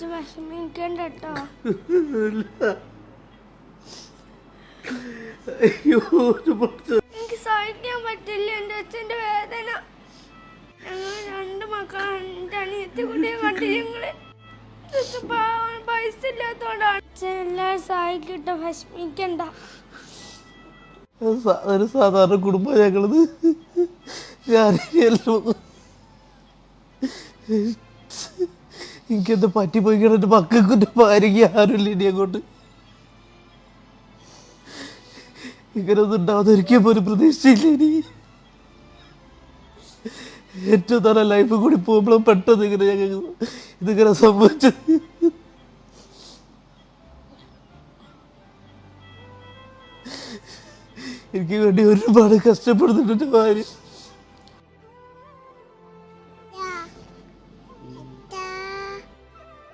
അച്ഛൻ വിഷമിക്കണ്ട കേട്ടോ. എനിക്ക് സഹിക്കാൻ പറ്റില്ല എന്റെ അച്ഛന്റെ വേദന. ഞങ്ങൾ രണ്ട് മക്കളാണ് എന്റെ അനിയത്തി കുട്ടിയെ കണ്ടില്ല ഞങ്ങൾ ഇത് പാവം പൈസ ഇല്ലാത്തോണ്ടാണ്. അച്ഛൻ എല്ലാവരും സഹായിക്കട്ടോ വിഷമിക്കണ്ട. ഒരു സാധാരണ കുടുംബം ഞങ്ങളത്. ഞാൻ എനിക്കെന്താ പറ്റിപ്പോയി കിടന്നിട്ട് മക്കൾക്ക് എന്റെ ഭാര്യയ്ക്ക് ആരുമില്ല ഇനി അങ്ങോട്ട്. ഇങ്ങനൊന്നും ഉണ്ടാവുന്ന ഒരിക്കൽ പോലും പ്രതീക്ഷിച്ചില്ല ഇനി. ഏറ്റവും നല്ല ലൈഫ് കൂടി പോകുമ്പോഴും പെട്ടെന്ന് ഇങ്ങനെ ഞങ്ങൾ ഇതിങ്ങനെ സംഭവിച്ചത്. എനിക്ക് വേണ്ടി ഒരുപാട് കഷ്ടപ്പെടുന്നുണ്ട് ഭാര്യ.